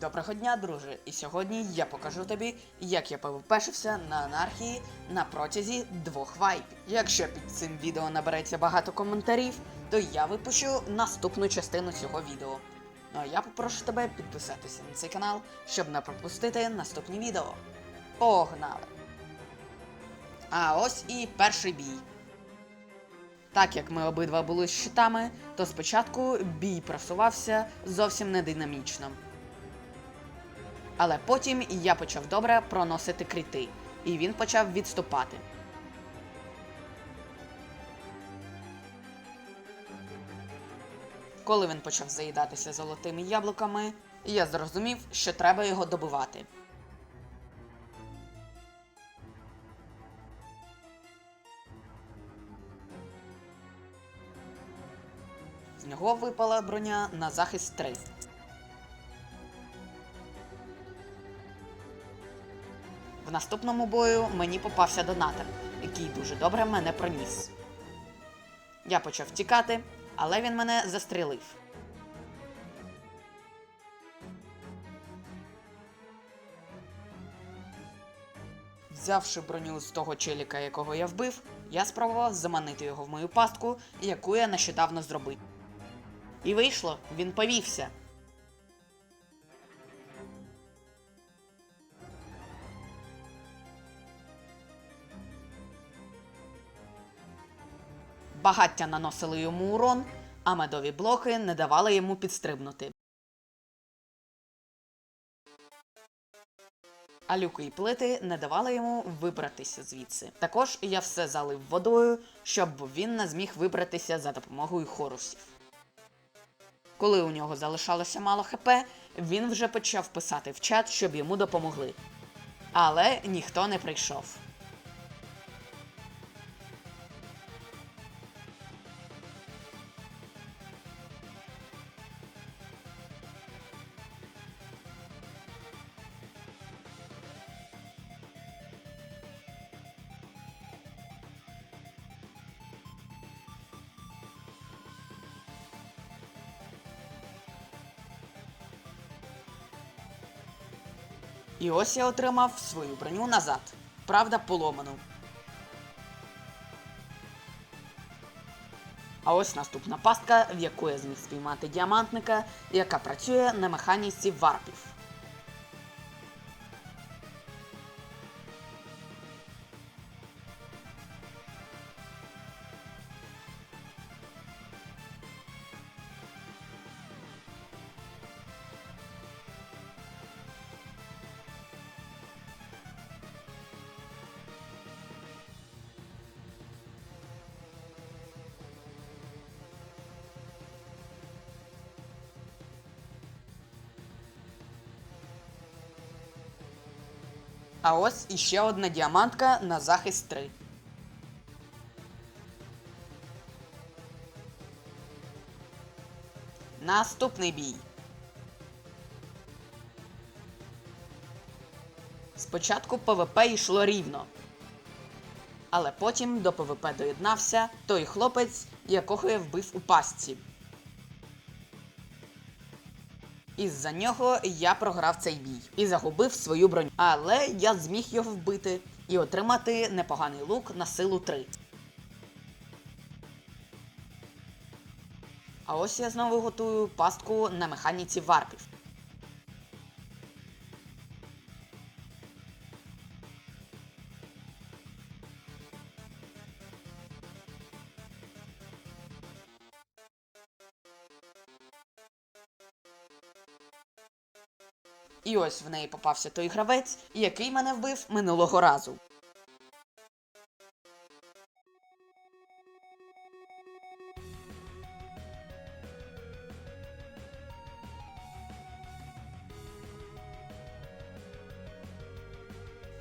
Доброго дня, друже! І сьогодні я покажу тобі, як я повипешився на анархії на протязі двох вайпів. Якщо під цим відео набереться багато коментарів, то я випущу наступну частину цього відео. Ну а я попрошу тебе підписатися на цей канал, щоб не пропустити наступні відео. Погнали! А ось і перший бій. Так як ми обидва були щитами, то спочатку бій просувався зовсім не динамічно. Але потім я почав добре проносити кріти, і він почав відступати. Коли він почав заїдатися золотими яблуками, я зрозумів, що треба його добивати. З нього випала броня на захист 3. В наступному бою мені попався донатор, який дуже добре мене проніс. Я почав тікати, але він мене застрелив. Взявши броню з того челіка, якого я вбив, я спробував заманити його в мою пастку, яку я нещодавно зробив. І вийшло, він повівся. Багаття наносили йому урон, а медові блоки не давали йому підстрибнути. А люки і плити не давали йому вибратися звідси. Також я все залив водою, щоб він не зміг вибратися за допомогою хорусів. Коли у нього залишалося мало хп, він вже почав писати в чат, щоб йому допомогли. Але ніхто не прийшов. І ось я отримав свою броню назад. Правда, поломану. А ось наступна пастка, в яку я зміг спіймати діамантника, яка працює на механіці варпів. А ось іще одна діамантка на захист 3. Наступний бій. Спочатку ПВП йшло рівно. Але потім до ПВП доєднався той хлопець, якого я вбив у пастці. Із-за нього я програв цей бій і загубив свою броню. Але я зміг його вбити і отримати непоганий лук на силу 3. А ось я знову готую пастку на механіці варпів. І ось в неї попався той гравець, який мене вбив минулого разу.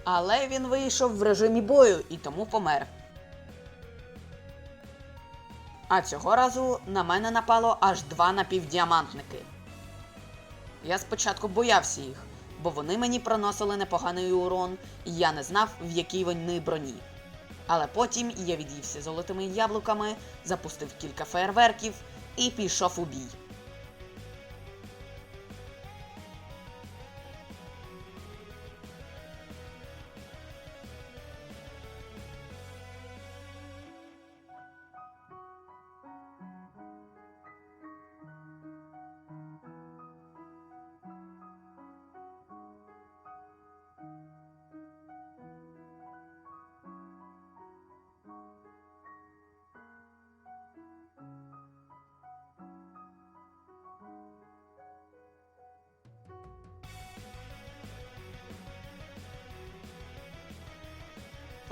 Але він вийшов в режимі бою і тому помер. А цього разу на мене напало аж два напівдіамантники. Я спочатку боявся їх, бо вони мені проносили непоганий урон, і я не знав, в якій вони броні. Але потім я від'ївся золотими яблуками, запустив кілька фейерверків і пішов у бій.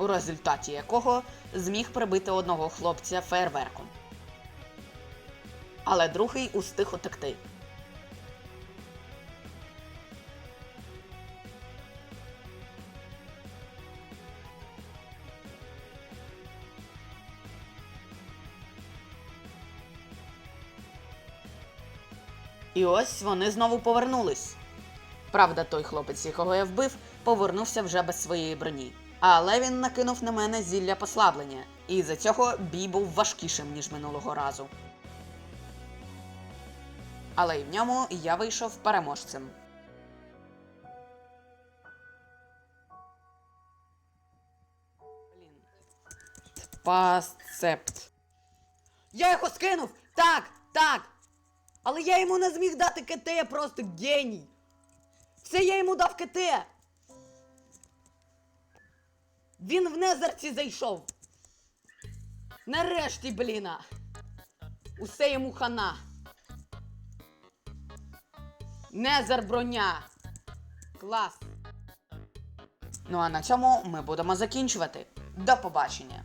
У результаті якого зміг прибити одного хлопця фейерверком. Але другий устиг утекти. І ось вони знову повернулись. Правда, той хлопець, якого я вбив, повернувся вже без своєї броні. Але він накинув на мене зілля послаблення, і за цього бій був важкішим, ніж минулого разу. Але й в ньому я вийшов переможцем. Пасцепт. Я його скинув! Так, так! Але я йому не зміг дати КТ, просто геній. Все я йому дав КТ. Він в незерці зайшов. Нарешті, бліна. Усе йому хана. Незер броня. Клас. Ну а на цьому ми будемо закінчувати. До побачення.